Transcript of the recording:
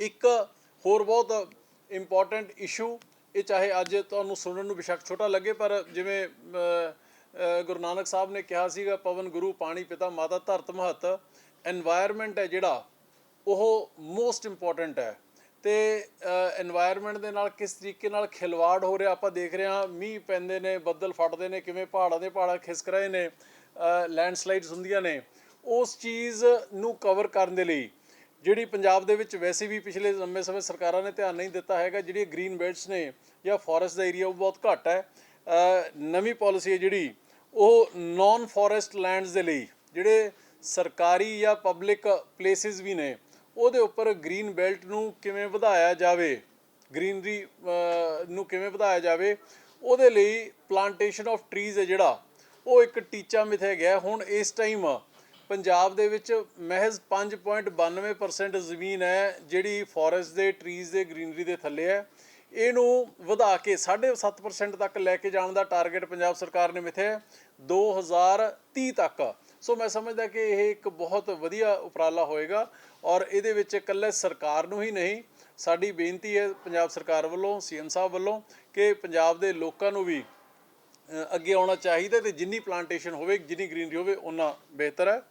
ਇੱਕ ਹੋਰ ਬਹੁਤ ਇੰਪੋਰਟੈਂਟ ਇਸ਼ੂ ਇਹ ਚਾਹੇ ਅੱਜ ਤੁਹਾਨੂੰ ਸੁਣਨ ਨੂੰ ਬਿਸ਼ੱਕ ਛੋਟਾ ਲੱਗੇ, ਪਰ ਜਿਵੇਂ ਗੁਰੂ ਨਾਨਕ ਸਾਹਿਬ ਨੇ ਕਿਹਾ ਸੀਗਾ, ਪਵਨ ਗੁਰੂ, ਪਾਣੀ ਪਿਤਾ, ਮਾਤਾ ਧਰਤ ਮਹਤ এনवायरमेंट ਹੈ ਜਿਹੜਾ, ਉਹ ਮੋਸਟ ਇੰਪੋਰਟੈਂਟ ਹੈ। ਤੇ এনवायरमेंट ਦੇ ਨਾਲ ਕਿਸ ਤਰੀਕੇ ਨਾਲ ਖਿਲਵਾੜ ਹੋ ਰਿਹਾ, ਆਪਾਂ ਦੇਖ ਰਹੇ ਹਾਂ, ਮੀਂਹ ਪੈਂਦੇ ਨੇ, ਬੱਦਲ ਫਟਦੇ ਨੇ, ਕਿਵੇਂ ਪਹਾੜਾਂ ਦੇ ਪਹਾੜਾਂ ਖਿਸਕ ਰਹੇ ਨੇ ਲੈਂਡਸਲਾਈਡਸ ਹੁੰਦੀਆਂ ਨੇ, ਉਸ ਚੀਜ਼ ਨੂੰ ਕਵਰ ਕਰਨ ਦੇ ਲਈ ਜਿਹੜੀ ਪੰਜਾਬ ਦੇ ਵਿੱਚ ਵੈਸੇ ਵੀ ਪਿਛਲੇ ਲੰਮੇ ਸਮੇਂ ਸਰਕਾਰਾਂ ਨੇ ਧਿਆਨ ਨਹੀਂ ਦਿੱਤਾ ਹੈਗਾ ਜਿਹੜੀ ਗ੍ਰੀਨ ਬੈਲਟਸ ਨੇ ਜਾਂ ਫੋਰੈਸਟ ਦਾ ਏਰੀਆ ਉਹ ਬਹੁਤ ਘੱਟ ਹੈ ਨਵੀਂ ਪਾਲਿਸੀ ਹੈ ਜਿਹੜੀ, ਉਹ ਨਾਨ ਫੋਰੈਸਟ ਲੈਂਡਸ ਦੇ ਲਈ, ਜਿਹੜੇ ਸਰਕਾਰੀ ਜਾਂ ਪਬਲਿਕ ਪਲੇਸਿਸ ਵੀ ਨੇ, ਉਹਦੇ ਉੱਪਰ ਗ੍ਰੀਨ ਬੈਲਟ ਨੂੰ ਕਿਵੇਂ ਵਧਾਇਆ ਜਾਵੇ ਗ੍ਰੀਨਰੀ ਨੂੰ ਕਿਵੇਂ ਵਧਾਇਆ ਜਾਵੇ, ਉਹਦੇ ਲਈ ਪਲਾਂਟੇਸ਼ਨ ਆਫ ਟਰੀਜ਼ ਹੈ ਜਿਹੜਾ, ਉਹ ਇੱਕ ਟੀਚਾ ਮਿਥਿਆ ਗਿਆ ਹੁਣ ਇਸ ਟਾਈਮ ਪੰਜਾਬ ਦੇ ਵਿੱਚ ਮਹਿਜ਼ 5.92% ਜ਼ਮੀਨ ਹੈ, ਜਿਹੜੀ ਫੋਰੈਸਟ ਦੇ ਟਰੀਜ਼ ਦੇ ਗ੍ਰੀਨਰੀ ਦੇ ਥੱਲੇ ਹੈ। ਇਹਨੂੰ ਵਧਾ ਕੇ 7.5% ਤੱਕ ਲੈ ਕੇ ਜਾਣ ਦਾ ਟਾਰਗੇਟ ਪੰਜਾਬ ਸਰਕਾਰ ਨੇ ਮਿਥਿਆ ਹੈ 2030 ਤੱਕ। ਸੋ ਮੈਂ ਸਮਝਦਾ ਕਿ ਇਹ ਇੱਕ ਬਹੁਤ ਵਧੀਆ ਉਪਰਾਲਾ ਹੋਏਗਾ ਔਰ ਇਹਦੇ ਵਿੱਚ ਇਕੱਲੇ ਸਰਕਾਰ ਨੂੰ ਹੀ ਨਹੀਂ, ਸਾਡੀ ਬੇਨਤੀ ਹੈ ਪੰਜਾਬ ਸਰਕਾਰ ਵੱਲੋਂ ਸੀਐਮ ਸਾਹਿਬ ਵੱਲੋਂ ਕਿ ਪੰਜਾਬ ਦੇ ਲੋਕਾਂ ਨੂੰ ਵੀ ਅੱਗੇ ਆਉਣਾ ਚਾਹੀਦਾ ਤੇ ਜਿੰਨੀ ਪਲਾਂਟੇਸ਼ਨ ਹੋਵੇ ਜਿੰਨੀ ਗ੍ਰੀਨਰੀ ਹੋਵੇ ਉਨਾ ਬਿਹਤਰ ਹੈ।